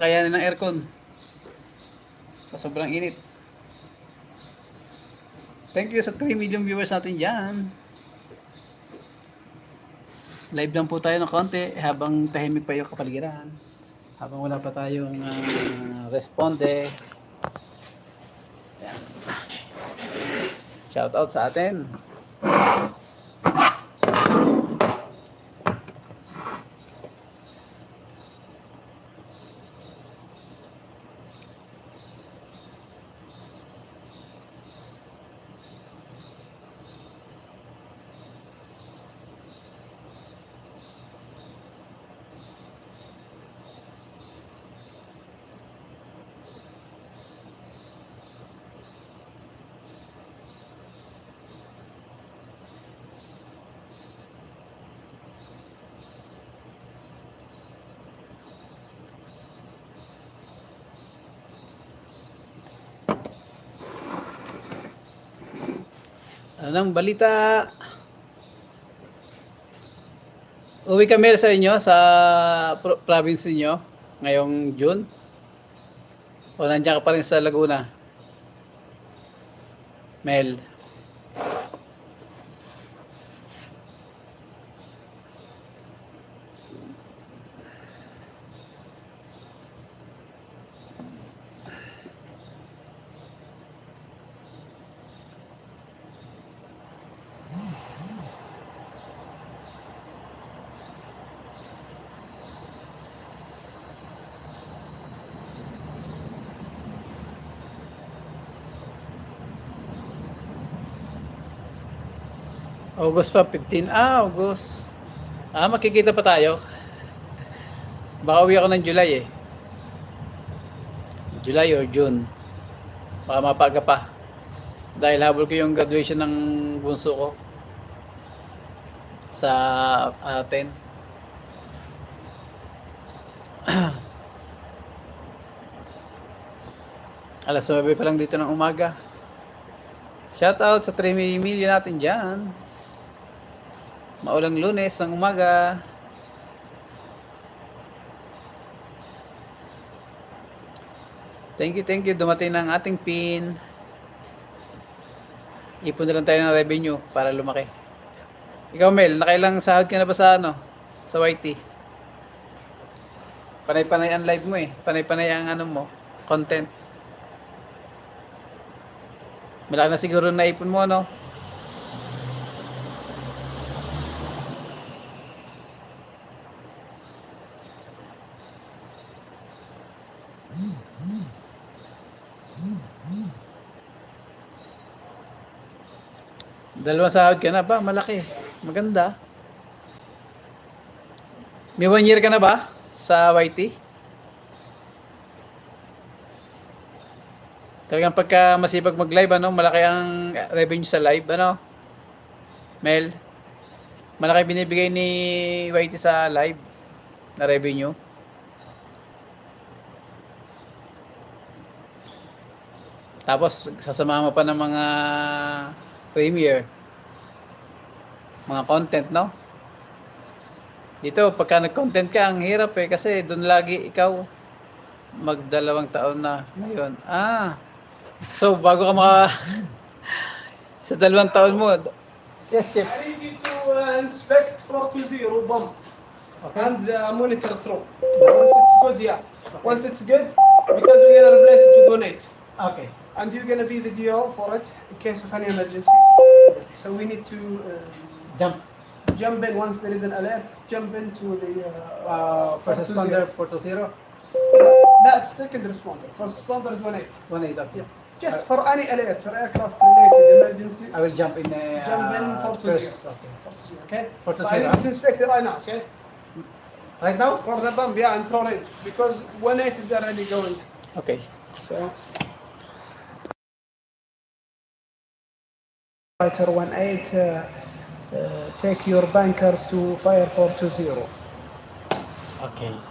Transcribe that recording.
Kaya ng aircon. Sa sobrang init. Thank you sa 3 million viewers natin dyan. Live lang po tayo ng konti habang tahimik pa yung kapaligiran. Habang wala pa tayong ah, responde. Ayan. Shout out sa atin. Anong balita? Uwi kami sa inyo sa pro- province niyo ngayong June? O nandiyan ka pa rin sa Laguna? Mel. August pa, 15. Ah, August. Ah, makikita pa tayo. Baka uwi ako ng July eh. July or June. Baka mapaga pa. Dahil habol ko yung graduation ng bunso ko. Sa atin. Alas 9 pa lang dito ng umaga. Shoutout sa 3 million natin dyan. Maulang lunes ng umaga. Thank you, thank you. Dumating ng ating pin. Ipon na lang tayo ng revenue para lumaki. Ikaw Mel, nakailang sahod ka na ba sa ano? Sa YT? Panay-panay ang live mo eh. Panay-panay ang ano mo, content. Malaki na siguro na ipon mo, no? Dalawa sahod ka na ba? Malaki. Maganda. May one year ka na ba sa YT? Talagang pagka masipag mag-live, ano, malaki ang revenue sa live, ano? Mel, malaki binibigay ni YT sa live na revenue. Tapos, sasama mo pa ng mga premiere, mga content, no? Dito, pagka nag-content ka, ang hirap eh, kasi doon lagi ikaw magdalawang taon na ngayon. Ah, so bago ka maka... sa dalawang taon mo, yes, Chef. I need you to uh, inspect 420 bump and the monitor throw. Once it's good, yeah. Once it's good, because we're gonna replace it with donate. Okay. And you're gonna be the DO for it in case of any emergency. So we need to uh, Jump. jump in once there is an alert, jump into the uh, Uh, first 420. responder, 420. That's second responder. First responder is 18. 1-8 up. Yeah. Just for any alert, for aircraft related emergencies. I will jump in uh, Jump in 420. first. Okay. 420, okay? 420, But I need to inspect it right now, okay? Right now? For the bump, yeah, and throw range. Because one eight is already going. Okay. So. Fighter 18, uh, uh, take your bankers to fire 420. Okay.